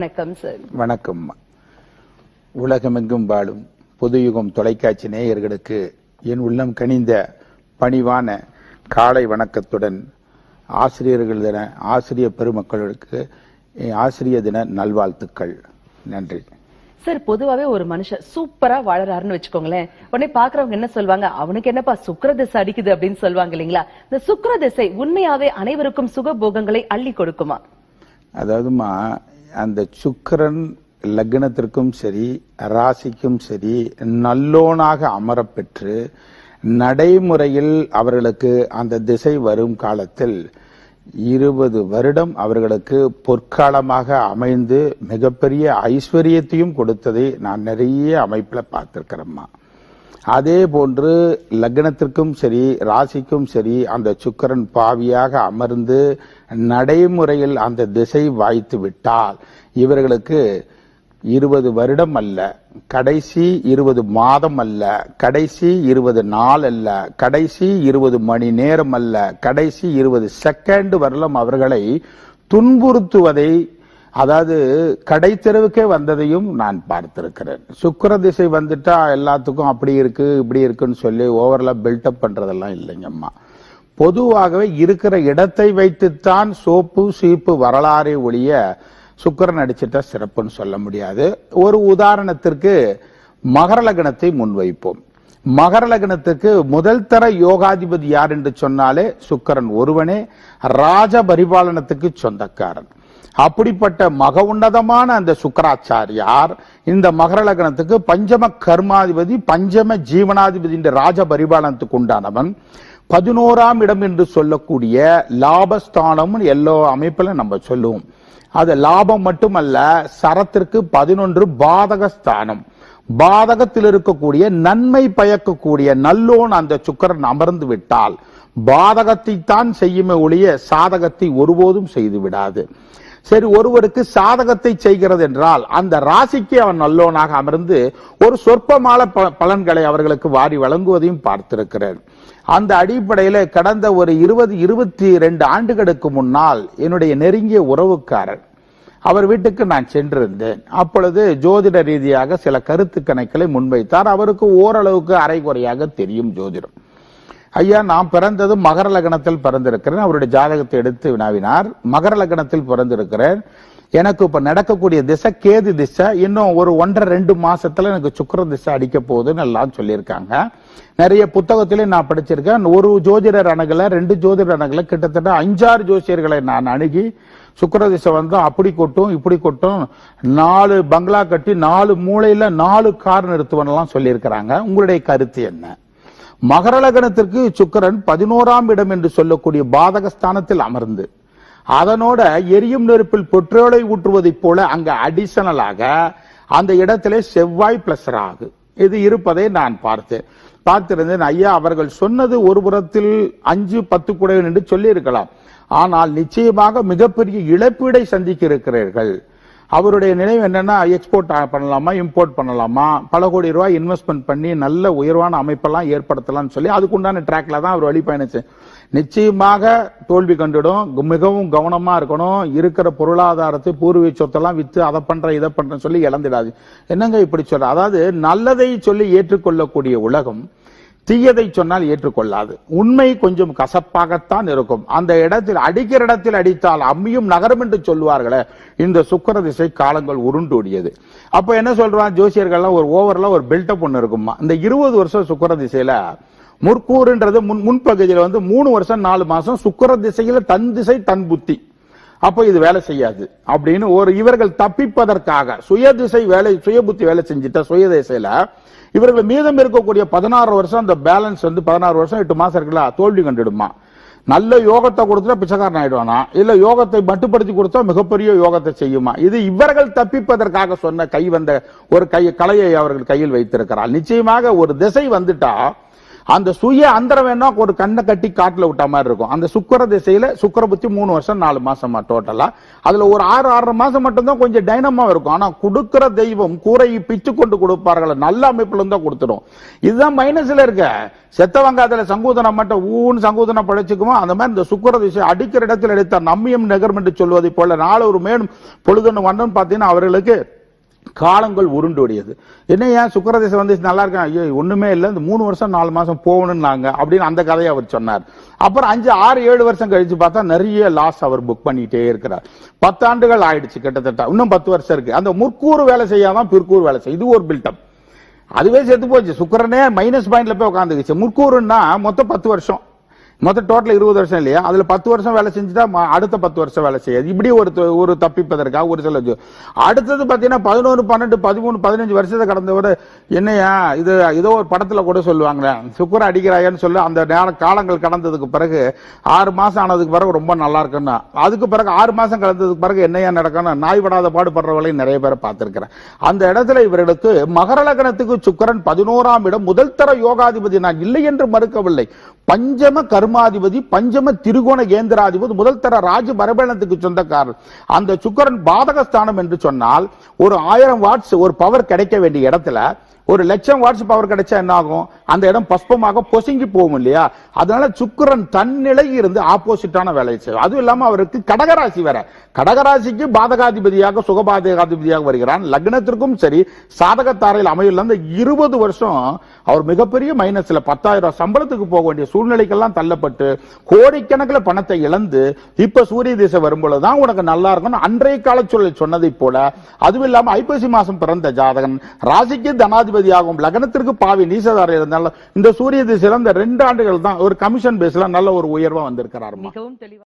வணக்கம் சார் வணக்கம். உலகமெங்கும் வாழும் புதுயுகம் தொலைக்காட்சி நேயர்களுக்கு என் உள்ளம் கனிந்த பணிவான காலை வணக்கத்துடன் ஆசிரியர்கள் தின ஆசிரியர் பெருமக்களுக்கு என் ஆசிரியர் தின நல்வாழ்த்துக்கள். நன்றி. சார் பொதுவாவே ஒரு மனுஷன் சூப்பரா வாழறாருன்னு வச்சுக்கோங்களேன். உடனே பாக்குறவங்க என்ன சொல்வாங்க? அவனுக்கு என்னப்பா சுக்கிர திசை அடிக்குது அப்படின்னு சொல்லுவாங்க இல்லைங்களா? இந்த சுக்கிர திசை உண்மையாவே அனைவருக்கும் சுகபோகங்களை அள்ளி கொடுக்குமா? அதாவதுமா அந்த சுக்கரன் லக்னத்திற்கும் சரி ராசிக்கும் சரி நல்லோனாக அமரப்பெற்று நடைமுறையில் அவர்களுக்கு அந்த திசை வரும் காலத்தில் இருபது வருடம் அவர்களுக்கு பொற்காலமாக அமைந்து மிகப்பெரிய ஐஸ்வர்யத்தையும் கொடுத்ததை நான் நிறைய அமைப்பில் பார்த்துருக்கிறேம்மா. அதே போன்று லக்னத்திற்கும் சரி ராசிக்கும் சரி அந்த சுக்கரன் பாவியாக அமர்ந்து நடைமுறையில் அந்த திசை வாய்த்து விட்டால் இவர்களுக்கு இருபது வருடம் அல்ல கடைசி இருபது மாதம் அல்ல கடைசி இருபது நாள் அல்ல கடைசி இருபது மணி நேரம் அல்ல கடைசி இருபது செகண்ட் வரலும் அவர்களை துன்புறுத்துவதை அதாவது கடைத்தெருவுக்கே வந்ததையும் நான் பார்த்திருக்கிறேன். சுக்கிர திசை வந்துட்டா எல்லாத்துக்கும் அப்படி இருக்கு இப்படி இருக்குன்னு சொல்லி ஓவரில் பில்டப் பண்றதெல்லாம் இல்லைங்கம்மா பொதுவாகவே இருக்கிற இடத்தை வைத்துத்தான் சோப்பு சீப்பு வரலாறு ஒழிய சுக்கிரன் அடிச்சிட்டா சிறப்புன்னு சொல்ல முடியாது. ஒரு உதாரணத்திற்கு மகர லக்னத்தை முன்வைப்போம். மகர லக்னத்துக்கு முதல் தர யோகாதிபதி யார் என்று சொன்னாலே சுக்கரன் ஒருவனே ராஜ பரிபாலனத்துக்கு சொந்தக்காரன். அப்படிப்பட்ட மக உன்னதமான அந்த சுக்கராச்சாரியார் இந்த மகர லக்னத்துக்கு பஞ்சம கர்மாதிபதி பஞ்சம ஜீவனாதிபதி என்ற ராஜ பரிபாலனத்துக்கு உண்டானவன். பதினோராம் இடம் என்று சொல்லக்கூடிய லாபஸ்தானம் எல்லா அமைப்புல நம்ம சொல்லுவோம். அது லாபம் மட்டுமல்ல சரத்திற்கு பதினொன்று பாதகஸ்தானம். பாதகத்தில் இருக்கக்கூடிய நன்மை பயக்கக்கூடிய நல்லோன் அந்த சுக்கரன் அமர்ந்து விட்டால் பாதகத்தை தான் செய்யுமே ஒழிய சாதகத்தை ஒருபோதும் செய்து விடாது. சரி ஒருவருக்கு சாதகத்தை செய்கிறது என்றால் அந்த ராசிக்கு அவன் நல்லோனாக அமர்ந்து ஒரு சொற்பமான பலன்களை அவர்களுக்கு வாரி வழங்குவதையும் பார்த்திருக்கிறேன். அந்த அடிப்படையில் கடந்த ஒரு இருபது இருபத்தி ரெண்டு ஆண்டுகளுக்கு முன்னால் என்னுடைய நெருங்கிய உறவுக்காரர் அவர் வீட்டுக்கு நான் சென்றிருந்தேன். அப்பொழுது ஜோதிட ரீதியாக சில கருத்து கணக்களை முன்வைத்தார். அவருக்கு ஓரளவுக்கு அரைகுறையாக தெரியும் ஜோதிடம். ஐயா நான் பிறந்தது மகர லக்னத்தில் பிறந்திருக்கிறேன். அவருடைய ஜாதகத்தை எடுத்து வினாவினார். மகர லக்னத்தில் பிறந்திருக்கிறேன். எனக்கு இப்ப நடக்கக்கூடிய திசை கேது திசை இன்னும் ஒரு ஒன்றரை ரெண்டு மாசத்துல எனக்கு சுக்கர திசை அடிக்க போகுதுன்னு எல்லாம் சொல்லியிருக்காங்க. நிறைய புத்தகத்திலையும் நான் படிச்சிருக்கேன். ஒரு ஜோதிடர் அணுகல ரெண்டு ஜோதிடர் அணுகல கிட்டத்தட்ட அஞ்சாறு ஜோசியர்களை நான் அணுகி சுக்கர திசை வந்து அப்படி கொட்டும் இப்படி கொட்டும் நாலு பங்களா கட்டி நாலு மூளையில நாலு கார் நிறுத்துவன்லாம் சொல்லியிருக்கிறாங்க. உங்களுடைய கருத்து என்ன? மகர லக்னத்திற்கு பதினோராம் இடம் என்று சொல்லக்கூடிய பாதகஸ்தானத்தில் அமர்ந்து அதனோட எரியும் நெருப்பில் பெட்ரோலை ஊற்றுவதைப் போல அங்க அடிஷனலாக அந்த இடத்திலே செவ்வாய் பிளஸ் ராகு. இது இருப்பதை நான் பார்த்தேன். பார்த்திருந்தேன் ஐயா அவர்கள் சொன்னது ஒரு புறத்தில் அஞ்சு பத்து குடைவன் என்று சொல்லி இருக்கலாம் ஆனால் நிச்சயமாக மிகப்பெரிய இழப்பீடை சந்திக்க இருக்கிறீர்கள் அவருடைய நினைவு என்னன்னா எக்ஸ்போர்ட் பண்ணலாமா இம்போர்ட் பண்ணலாமா? பல கோடி ரூபாய் இன்வெஸ்ட்மெண்ட் பண்ணி நல்ல உயர்வான அமைப்பெல்லாம் ஏற்படுத்தலாம்னு சொல்லி அதுக்குண்டான ட்ராக்ல தான் அவர் வழிபயணிச்சு நிச்சயமாக தோல்வி கண்டுடும். மிகவும் கவனமா இருக்கணும். இருக்கிற பொருளாதாரத்தை பூர்வீக சொத்தெல்லாம் வித்து அதை பண்ற இதை பண்றேன்னு சொல்லி இழந்துடாது என்னங்க இப்படி சொல்ற? அதாவது நல்லதை சொல்லி ஏற்றுக்கொள்ளக்கூடிய உலகம் தீயதை சொன்னால் ஏற்றுக்கொள்ளாது. உண்மை கொஞ்சம் கசப்பாகத்தான் இருக்கும். அந்த இடத்தில் அடிக்கிற இடத்தில் அடித்தால் அம்மியும் நகரும் என்று சொல்லுவார்களே இந்த சுக்கிர திசை காலங்கள் உருண்டோடியது. அப்போ என்ன சொல்றான் ஜோசியர்கள்லாம்? ஒரு ஓவரில் ஒரு பில்டப் ஒன்று இருக்குமா இந்த இருபது வருஷம் சுக்கிர திசையில முற்கூறுன்றது முன் முன்பகுதியில் வந்து மூணு வருஷம் நாலு மாசம் சுக்கிர திசையில தன் திசை தன் புத்தி. அப்போ இது வேலை செய்யாது. அப்படின்னு ஒரு இவர்கள் தப்பிப்பதற்காக சுய திசை வேலை சுய புத்தி வேலை செஞ்சுட்ட சுய திசையில இவர்கள் மீதம் இருக்கக்கூடிய பதினாறு வருஷம் அந்த பேலன்ஸ் வந்து பதினாறு வருஷம் எட்டு மாசம் இருக்குல்ல தோல்வி கண்டுடுமா? நல்ல யோகத்தை கொடுத்தா பிச்சைக்காரன் ஆயிடுவானா? இல்ல யோகத்தை மட்டுப்படுத்தி கொடுத்தா மிகப்பெரிய யோகத்தை செய்யுமா? இது இவர்கள் தப்பிப்பதற்காக சொன்ன கை வந்த ஒரு கை கலையை அவர்கள் கையில் வைத்திருக்கிறார். நிச்சயமாக ஒரு திசை வந்துட்டா அந்த சுய அந்தரம் வேணா ஒரு கண்ணை கட்டி காட்டுல விட்ட மாதிரி இருக்கும். அந்த சுக்கர திசையில சுக்கர புத்தி மூணு வருஷம் நாலு மாசமா டோட்டலா அதுல ஒரு ஆறு ஆறரை மாசம் மட்டும்தான் கொஞ்சம் டைனமா இருக்கும். ஆனா கொடுக்கிற தெய்வம் கூரையை பிச்சு கொண்டு கொடுப்பார்கள் நல்ல அமைப்புல இருந்தா கொடுத்துடும் இதுதான் மைனஸ்ல இருக்க. செத்தவங்க வெங்காயத்துல சங்கூதனம் மட்டும் ஊன்னு சங்கூதனம் படைச்சுக்குமோ அந்த மாதிரி இந்த சுக்கர திசை அடிக்கிற இடத்துல எடுத்த நம்மியம் நகரம் என்று சொல்வதை போல நாளை ஒரு மேலும் பொழுதுன்னு வந்தோம்னு பார்த்தீங்கன்னா அவர்களுக்கு காலங்கள் உருண்டோடியது. என்ன ஏன் சுக்கரதேச வந்து நல்லா இருக்கேன் ஐயோ ஒண்ணுமே இல்லை. இந்த மூணு வருஷம் நாலு மாசம் போகணும்னாங்க அப்படின்னு அந்த கதையை அவர் சொன்னார். அப்புறம் அஞ்சு ஆறு ஏழு வருஷம் கழிச்சு பார்த்தா நிறைய லாஸ் அவர் புக் பண்ணிட்டே இருக்கிறார். பத்தாண்டுகள் ஆயிடுச்சு கிட்டத்தட்ட. இன்னும் பத்து வருஷம் இருக்கு. அந்த முற்கூறு வேலை செய்யாதான் பிற்கூறு வேலை செய்யும். இது ஒரு பில்டப் அதுவே செத்து போச்சு. சுக்கரனே மைனஸ் பாயிண்ட்ல போய் உட்காந்துக்குச்சு முற்கூறுன்னா மொத்தம் பத்து வருஷம். மொத்தம் டோட்டல் இருபது வருஷம் இல்லையா? அதுல பத்து வருஷம் வேலை செஞ்சுட்டா அடுத்த பத்து வருஷம் வேலை செய்யாது. இப்படி ஒரு ஒரு தப்பிப்பதற்காக ஒரு சில அடுத்தது பாத்தீங்கன்னா பதினொன்று பன்னெண்டு பதிமூணு பதினஞ்சு வருஷத்தை கடந்தவர் என்னையா இது ஏதோ ஒரு படத்துல கூட சொல்லுவாங்களே சுக்கர அடிக்கிறாயான்னு சொல்லி அந்த நேரம் காலங்கள் கடந்ததுக்கு பிறகு ஆறு மாசம் ஆனதுக்கு பிறகு ரொம்ப நல்லா இருக்குன்னா அதுக்கு பிறகு ஆறு மாசம் கடந்ததுக்கு பிறகு என்னையா நடக்கணும் நாய் படாத பாடுபடுறவளையும் நிறைய பேரை பார்த்திருக்கிறேன். அந்த இடத்துல இவர்களுக்கு மகர லக்னத்துக்கு சுக்கரன் பதினோராம் இடம் முதல் தர யோகாதிபதி நான் இல்லை என்று மறுக்கவில்லை. பஞ்சம கர்மாதிபதி பஞ்சம திருகோண கேந்திராதிபதி முதல் தர ராஜ பரபலத்துக்கு சொந்தக்காரர். அந்த சுக்கரன் பாதகஸ்தானம் என்று சொன்னால் ஒரு ஆயிரம் வாட்ஸ் ஒரு பவர் கிடைக்க வேண்டிய இடத்துல ஒரு லட்சம் வாட்ஸ் பவர் கிடைச்சா என்ன ஆகும் அந்த இடம் பஸ்பமாக பொசுங்கி போகும் இல்லையா? அதனால சுக்கரன் தன்னிலை இருந்து ஆப்போசிட்டான வேலையை செய்யும் அதுவும் இல்லாம அவருக்கு கடகராசி வேற. கடகராசிக்கு பாதகாதிபதியாக சுகபாதகாதிபதியாக வருகிறான். லக்னத்திற்கும் சரி சாதகத்தாரையில் அமையுள்ள அந்த இருபது வருஷம் அவர் மிகப்பெரிய மைனஸ்ல பத்தாயிரம் சம்பளத்துக்கு போக வேண்டிய சூழ்நிலைக்கெல்லாம் தள்ளப்பட்டு கோடிக்கணக்கில் பணத்தை இழந்து இப்ப சூரிய திசை வரும்பொழுதுதான் உனக்கு நல்லா இருக்கும் அன்றைய கால சூழல் சொன்னதை போல அதுவும் இல்லாம ஐப்பசி மாசம் பிறந்த ஜாதகன். ராசிக்கு தனாதிபதியாகும் லக்னத்திற்கு பாவி நீசதாரம் இருந்தாலும் இந்த சூரிய திசையில இந்த ரெண்டு ஆண்டுகள் தான் ஒரு கமிஷன் பேஸ்ல நல்ல ஒரு உயர்வா வந்திருக்கிறார் மிகவும் தெளிவா